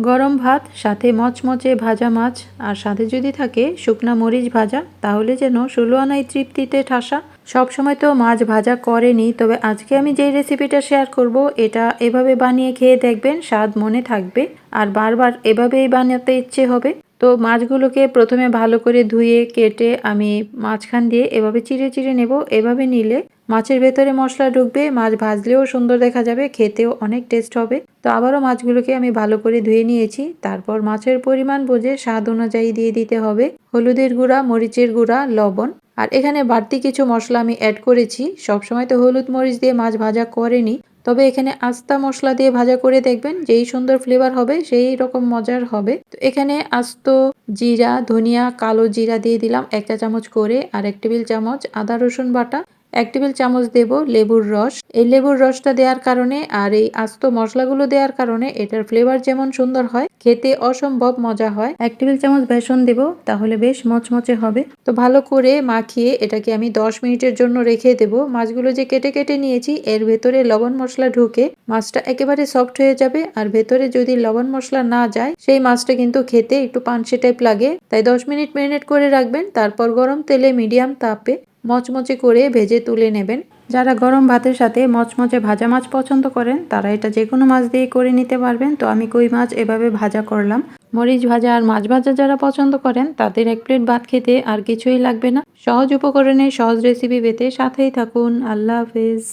গরম ভাত, সাথে মচমচে ভাজা মাছ, আর সাথে যদি থাকে শুকনা মরিচ ভাজা, তাহলে যেন ষোলো আনাই তৃপ্তিতে ঠাসা। সবসময় তো মাছ ভাজা করেনি, তবে আজকে আমি যেই রেসিপিটা শেয়ার করব, এটা এভাবে বানিয়ে খেয়ে দেখবেন, স্বাদ মনে থাকবে, আর বারবার এভাবেই বানাতে ইচ্ছে হবে। তো মাছগুলোকে প্রথমে ভালো করে ধুয়ে, কেটে আমি মাঝখান দিয়ে এভাবে চিড়ে চিড়ে নেব। এভাবে নিলে মাছের ভেতরে মশলা ঢুকবে, মাছ ভাজলেও সুন্দর দেখা যাবে, খেতেও অনেক টেস্ট হবে। তো আবারও মাছগুলোকে আমি ভালো করে ধুয়ে নিয়েছি। তারপর মাছের পরিমাণ বুঝে স্বাদ অনুযায়ী দিয়ে দিতে হবে। হলুদের গুঁড়া, মরিচের গুঁড়া, লবণ। আর এখানে বাড়তি কিছু মশলা আমি অ্যাড করেছি। সবসময় তো হলুদ মরিচ দিয়ে মাছ ভাজা করেনি। তবে এখানে আস্তা মশলা দিয়ে ভাজা করে দেখবেন, যেই সুন্দর ফ্লেভার হবে, সেই রকম মজার হবে। তো এখানে আস্ত জিরা, ধনিয়া, কালো জিরা দিয়ে দিলাম এক চামচ করে, আর এক টেবিল চামচ আদা রসুন বাটা। এক টেবিল চামচ দেব লেবুর রস। এই লেবুর রসটা দেওয়ার কারণে আর এই আস্ত মশলাগুলো দেওয়ার কারণে এটার ফ্লেভার যেমন সুন্দর হয়, খেতে অসম্ভব মজা হয়। এক টেবিল চামচ বেসন দেব, তাহলে বেশ মচমচে হবে। তো ভালো করে মাখিয়ে এটাকে আমি দশ মিনিটের জন্য রেখে দেব। মাছগুলো যে কেটে কেটে নিয়েছি, এর ভেতরে লবণ মশলা ঢুকে মাছটা একেবারে সফট হয়ে যাবে। আর ভেতরে যদি লবণ মশলা না যায়, সেই মাছটা কিন্তু খেতে একটু পানসে টাইপ লাগে। তাই দশ মিনিট মেরিনেট করে রাখবেন, তারপর গরম তেলে মিডিয়াম তাপে মচমচে করে ভেজে তুলে নেবেন। যারা গরম ভাতের সাথে মচমচে ভাজা মাছ পছন্দ করেন, তারা এটা যে কোনো মাছ দিয়ে করে নিতে পারবেন। তো আমি কই মাছ এভাবে ভাজা করলাম। মরিচ ভাজা আর মাছ ভাজা যারা পছন্দ করেন, তাদের এক প্লেট ভাত খেতে আর কিছুই লাগবে না। সহজ উপকরণে সহজ রেসিপি পেতে সাথেই থাকুন। আল্লাহ হাফেজ।